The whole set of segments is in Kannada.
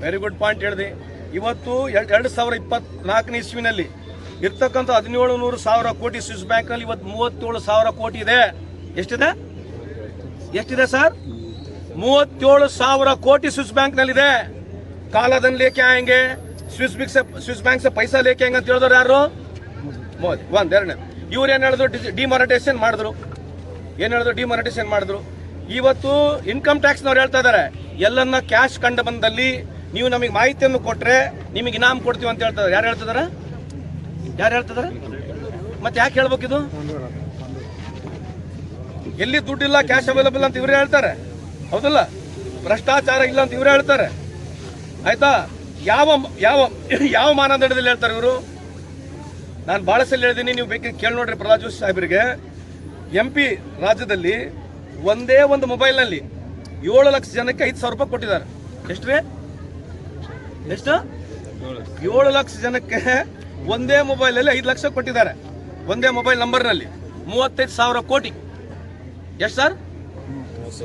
ವೆರಿ ಗುಡ್ ಪಾಯಿಂಟ್ ಹೇಳಿದೆ. ಇವತ್ತು ಎರಡ್- ಸಾವಿರ ಇಪ್ಪತ್ನಾಲ್ಕನೇ ಇಸ್ವಿನಲ್ಲಿ ಇರ್ತಕ್ಕಂಥ ಹದಿನೇಳು ನೂರು ಸಾವಿರ ಕೋಟಿ ಸ್ವಿಸ್ ಬ್ಯಾಂಕ್ನಲ್ಲಿ ಇವತ್ತು ಮೂವತ್ತೇಳು ಸಾವಿರ ಕೋಟಿ ಇದೆ. ಎಷ್ಟಿದೆ? ಎಷ್ಟಿದೆ ಸರ್? ಮೂವತ್ತೇಳು ಸಾವಿರ ಕೋಟಿ ಸ್ವಿಸ್ ಬ್ಯಾಂಕ್ನಲ್ಲಿದೆ ಕಾಲದನ್ ಲೇಖೆ ಆಯಂಗೆ ಸ್ವಿಸ್ ಬಿಕ್ ಸ್ವಿಸ್ ಬ್ಯಾಂಕ್ ಸೆ ಪೈಸಾ ಲೇಕೆ ಹೆಂಗೆ ಅಂತ ಹೇಳಿದ್ರು ಯಾರು? ಮೋದಿ. ಒಂದ್, ಎರಡನೇ. ಇವ್ರು ಏನ್ ಹೇಳಿದ್ರು? ಡಿಮಾನಿಟೈಸೇಷನ್ ಮಾಡಿದ್ರು. ಏನ್ ಹೇಳಿದ್ರು? ಡಿಮಾನಿಟೈಸೇಷನ್ ಮಾಡಿದ್ರು. ಇವತ್ತು ಇನ್ಕಮ್ ಟ್ಯಾಕ್ಸ್ ನವ್ರು ಹೇಳ್ತಾ ಇದಾರೆ. ಎಲ್ಲನ್ನ ಕ್ಯಾಶ್ ಕಂಡು ಬಂದಲ್ಲಿ ನೀವು ನಮಗೆ ಮಾಹಿತಿಯನ್ನು ಕೊಟ್ರೆ ನಿಮಗೆ ಇನಾಮ್ ಕೊಡ್ತೀವಿ ಅಂತ ಹೇಳ್ತಾರೆ. ಯಾರು ಹೇಳ್ತದಾರ ಯಾರು ಹೇಳ್ತದಾರ ಮತ್ತೆ ಯಾಕೆ ಹೇಳ್ಬೇಕಿದು ಎಲ್ಲಿ ದುಡ್ಡಿಲ್ಲ ಕ್ಯಾಶ್ ಅವೈಲಬಲ್ ಅಂತ ಇವರೇ ಹೇಳ್ತಾರೆ. ಹೌದಲ್ಲ? ಭ್ರಷ್ಟಾಚಾರ ಇಲ್ಲ ಅಂತ ಇವರೇ ಹೇಳ್ತಾರೆ. ಆಯ್ತಾ? ಯಾವ ಯಾವ ಯಾವ ಮಾನದಂಡದಲ್ಲಿ ಹೇಳ್ತಾರೆ ಇವರು? ನಾನು ಬಹಳ ಸಲ ಹೇಳಿದ್ದೀನಿ ನೀವು ಬೇಕಿದ್ರೆ ಕೇಳಿ ನೋಡ್ರಿ ಪ್ರಹ್ಲಾದ್ ಜೋಶಿ ಸಾಹೇಬರಿಗೆ. ಎಂ ಪಿ ರಾಜ್ಯದಲ್ಲಿ ಒಂದೇ ಒಂದು ಮೊಬೈಲ್ನಲ್ಲಿ ಏಳು ಲಕ್ಷ ಜನಕ್ಕೆ ಐದು ಸಾವಿರ ರೂಪಾಯಿ ಕೊಟ್ಟಿದ್ದಾರೆ. ಎಷ್ಟು ರೀ ಎಷ್ಟು? ಏಳು ಲಕ್ಷ ಜನಕ್ಕೆ ಒಂದೇ ಮೊಬೈಲ್ ಅಲ್ಲಿ ಐದು ಲಕ್ಷ ಕೊಟ್ಟಿದ್ದಾರೆ. ಒಂದೇ ಮೊಬೈಲ್ ನಂಬರ್ನಲ್ಲಿ ಮೂವತ್ತೈದು ಸಾವಿರ ಕೋಟಿ. ಎಷ್ಟು ಸರ್?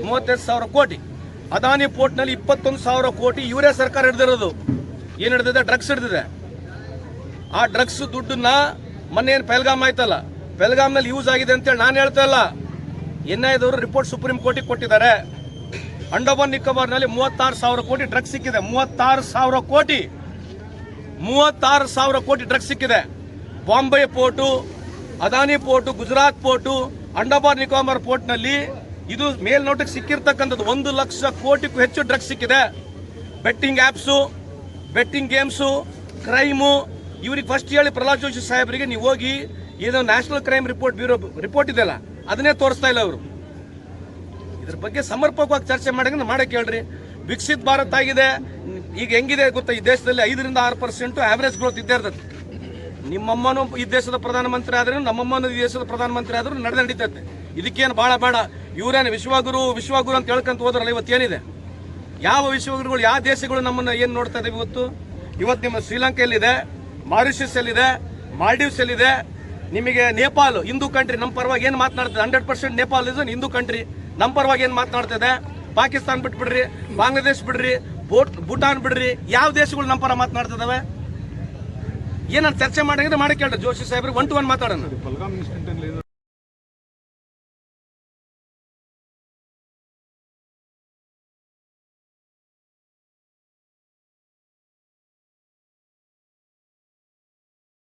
ಮೂವತ್ತೈದು ಸಾವಿರ ಕೋಟಿ. ಅದಾನಿ ಪೋರ್ಟ್ನಲ್ಲಿ ಇಪ್ಪತ್ತೊಂದು ಸಾವಿರ ಕೋಟಿ ಇವರೇ ಸರ್ಕಾರ ಹಿಡಿದಿರೋದು. ಏನು ಹಿಡಿದಿದೆ? ಡ್ರಗ್ಸ್ ಹಿಡಿದಿದೆ. ಆ ಡ್ರಗ್ಸ್ ದುಡ್ಡನ್ನ ಮೊನ್ನೆ ಏನು ಪೆಲ್ಗಾಮ್ ಆಯ್ತಲ್ಲ? ಪೆಲ್ಗಾಮ್ನಲ್ಲಿ ಯೂಸ್ ಆಗಿದೆ ಅಂತೇಳಿ ನಾನು ಹೇಳ್ತಾ ಇಲ್ಲ. ಎನ್ ರಿಪೋರ್ಟ್ ಸುಪ್ರೀಂ ಕೋರ್ಟಿಗೆ ಕೊಟ್ಟಿದ್ದಾರೆ. ಅಂಡಮಾನ್ ನಿಕೋಬಾರ್ನಲ್ಲಿ ಮೂವತ್ತಾರು ಸಾವಿರ ಕೋಟಿ ಡ್ರಗ್ಸ್ ಸಿಕ್ಕಿದೆ. ಮೂವತ್ತಾರು ಸಾವಿರ ಕೋಟಿ. ಮೂವತ್ತಾರು ಸಾವಿರ ಕೋಟಿ ಡ್ರಗ್ಸ್ ಸಿಕ್ಕಿದೆ. Bombay port, Adani port, Gujarat port, Andaman Nicobar ಪೋರ್ಟ್ನಲ್ಲಿ ಇದು ಮೇಲ್ನೋಟಕ್ಕೆ ಸಿಕ್ಕಿರ್ತಕ್ಕಂಥದ್ದು ಒಂದು ಲಕ್ಷ ಕೋಟಿಗೂ ಹೆಚ್ಚು ಡ್ರಗ್ಸ್ ಸಿಕ್ಕಿದೆ. Betting apps, betting games, crime, ಇವ್ರಿಗೆ ಫಸ್ಟ್ ಹೇಳಿ ಪ್ರಹ್ಲಾದ್ ಜೋಶಿ ಸಾಹೇಬರಿಗೆ ನೀವು ಹೋಗಿ ಏನೋ national crime report bureau report ಇದೆಯಲ್ಲ, ಅದನ್ನೇ ತೋರಿಸ್ತಾ ಇಲ್ಲ ಅವರು. ಇದ್ರ ಬಗ್ಗೆ ಸಮರ್ಪಕವಾಗಿ ಚರ್ಚೆ ಮಾಡಿ ಮಾಡಕ್ಕೆ ಹೇಳ್ರಿ ವಿಕಸಿತ ಭಾರತ ಆಗಿದೆ. ಈಗ ಹೆಂಗಿದೆ ಗೊತ್ತಾ? ಈ ದೇಶದಲ್ಲಿ ಐದರಿಂದ ಆರು ಪರ್ಸೆಂಟ್ ಆವರೇಜ್ ಗ್ರೋತ್ ಇದ್ದೇ ಇರ್ತದೆ. ನಿಮ್ಮಮ್ಮನೂ ಈ ದೇಶದ ಪ್ರಧಾನಮಂತ್ರಿ ಆದ್ರೂ, ನಮ್ಮಮ್ಮನೂ ಈ ದೇಶದ ಪ್ರಧಾನಮಂತ್ರಿ ಆದ್ರೂ ನಡೆದ ನಡೀತೈತೆ ಇದಕ್ಕೇನು ಭಾಳ ಬೇಡ. ಇವರೇನು ವಿಶ್ವಗುರು ವಿಶ್ವಗುರು ಅಂತ ಹೇಳ್ಕೊಂತ ಹೋದ್ರಲ್ಲ, ಇವತ್ತೇನಿದೆ? ಯಾವ ವಿಶ್ವಗುರುಗಳು, ಯಾವ ದೇಶಗಳು ನಮ್ಮನ್ನ ಏನು ನೋಡ್ತಾ ಇದ್ದಾವೆ ಇವತ್ತು ಇವತ್ತು ನಿಮ್ಮ ಶ್ರೀಲಂಕೆಯಲ್ಲಿದೆ ಮಾರಿಷಸ್ ಅಲ್ಲಿದೆ ಮಾಲ್ಡೀವ್ಸ್ ಅಲ್ಲಿದೆ ನಿಮಗೆ ನೇಪಾಲ್, ಹಿಂದೂ ಕಂಟ್ರಿ ನಮ್ಮ ಪರವಾಗಿ ಏನು ಮಾತನಾಡ್ತದೆ? Hundred percent Nepal is Hindu country ನಮ್ಮ ಪರವಾಗಿ ಏನು ಮಾತನಾಡ್ತಿದೆ? ಪಾಕಿಸ್ತಾನ ಬಿಟ್ಬಿಡ್ರಿ, ಬಾಂಗ್ಲಾದೇಶ್ ಬಿಡ್ರಿ ಭೂಟ್ ಭೂಟಾನ್ ಬಿಡ್ರಿ, ಯಾವ ದೇಶಗಳು ನಮ್ಮ ಪರ ಮಾತನಾಡ್ತಿದ್ದಾವೆ ಏನಂತ ಚರ್ಚೆ ಮಾಡಿದ್ರೆ ಮಾಡಿ ಕೇಳ್ರಿ. ಜೋಶಿ ಸಾಹೇಬ್ರಿಗೆ ಒನ್ ಟು ಒನ್ ಮಾತಾಡೋಣ.